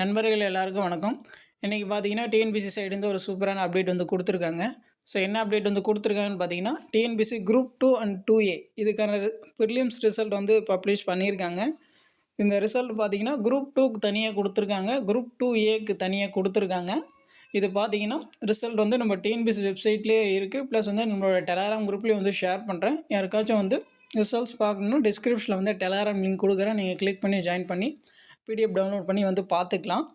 நண்பர்கள் எல்லாருக்கும் வணக்கம். இன்றைக்கி பார்த்தீங்கன்னா டிஎன்பிசி சைடுந்து ஒரு சூப்பரான அப்டேட் வந்து கொடுத்துருக்காங்க. ஸோ என்ன அப்டேட் வந்து கொடுத்துருக்காங்கன்னு பார்த்தீங்கன்னா TNPSC group two and two A இதுக்கான ப்ரிலியம்ஸ் ரிசல்ட் வந்து பப்ளிஷ் பண்ணியிருக்காங்க. இந்த ரிசல்ட் பார்த்தீங்கன்னா குரூப் டூக்கு தனியாக கொடுத்துருக்காங்க. குரூப் டூ ஏக்கு தனியாக கொடுத்துருக்காங்க. இது பார்த்தீங்கன்னா ரிசல்ட் வந்து நம்ம டிஎன்பிசி வெப்சைட்லேயே இருக்குது ப்ளஸ் வந்து நம்மளோட டெலாகிராம் குரூப்லேயும் வந்து ஷேர் பண்ணுறேன் யாருக்காச்சும் வந்து ரிசல்ட்ஸ் பார்க்கணும் டிஸ்கிரிப்ஷனில் வந்து டெலாகிராம் லிங்க் கொடுக்குறேன். நீங்கள் கிளிக் பண்ணி ஜாயின் பண்ணி பிடிஎஃப் டவுன்லோட் பண்ணி வந்து பார்த்துக்கலாம்.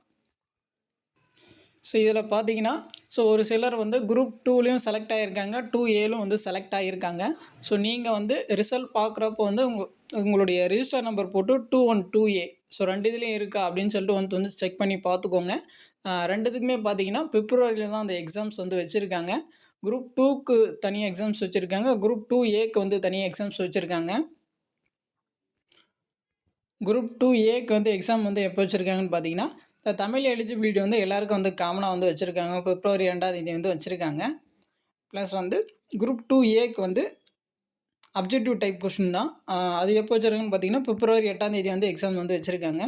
ஸோ இதில் பார்த்தீங்கன்னா ஸோ ஒரு சிலர் வந்து குரூப் டூலேயும் செலக்ட் ஆகியிருக்காங்க டூ ஏலும் வந்து செலக்ட் ஆகியிருக்காங்க ஸோ நீங்கள் வந்து ரிசல்ட் பார்க்குறப்போ வந்து உங்கள் உங்களுடைய ரிஜிஸ்டர் நம்பர் போட்டு two one two A so ரெண்டு இதுலேயும் இருக்கா அப்படின்னு சொல்லிட்டு வந்து வந்து செக் பண்ணி பார்த்துக்கோங்க. ரெண்டுத்துக்குமே பார்த்தீங்கன்னா பிப்ரவரியில் தான் அந்த எக்ஸாம்ஸ் வந்து வச்சுருக்காங்க. குரூப் டூக்கு தனியாக எக்ஸாம்ஸ் வச்சுருக்காங்க. குரூப் டூ ஏக்கு வந்து தனியாக எக்ஸாம்ஸ் வச்சுருக்காங்க. குரூப் டூ ஏக்கு வந்து எக்ஸாம் வந்து எப்போ வச்சுருக்காங்கன்னு பார்த்தீங்கன்னா இந்த தமிழ் எலிஜிபிலிட்டி வந்து எல்லாருக்கும் வந்து காமனாக வந்து வச்சுருக்காங்க. பிப்ரவரி ரெண்டாவது தேதி வந்து வச்சுருக்காங்க. ப்ளஸ் வந்து குரூப் டூ ஏக்கு வந்து அப்ஜெக்டிவ் டைப் கொஷின் தான். அது எப்போ வச்சுருக்காங்கன்னு பார்த்தீங்கன்னா பிப்ரவரி எட்டாம் தேதி வந்து எக்ஸாம் வந்து வச்சுருக்காங்க.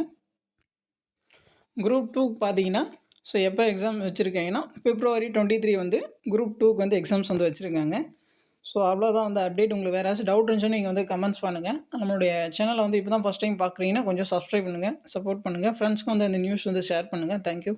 குரூப் டூ பார்த்தீங்கன்னா ஸோ எப்போ எக்ஸாம் வச்சுருக்காங்கன்னா பிப்ரவரி டுவெண்ட்டி த்ரீ வந்து குரூப் டூக்கு வந்து எக்ஸாம்ஸ் வந்து வச்சுருக்காங்க. ஸோ அவ்வளோதான் வந்து அப்டேட் உங்களுக்கு வேறு ஏதாச்சும் டவுட் இருந்துச்சுன்னா நீங்கள் வந்து கமெண்ட்ஸ் பண்ணுங்கள் நம்மளுடைய சேனலை வந்து இப்போ தான் ஃபஸ்ட் டைம் பார்க்குறீங்கன்னா கொஞ்சம் சப்ஸ்கிரைப் பண்ணுங்கள் சப்போர்ட் பண்ணுங்கள் ஃப்ரெண்ட்ஸ்க்கு வந்து அந்த நியூஸ் வந்து ஷேர் பண்ணுங்கள் தேங்க்யூ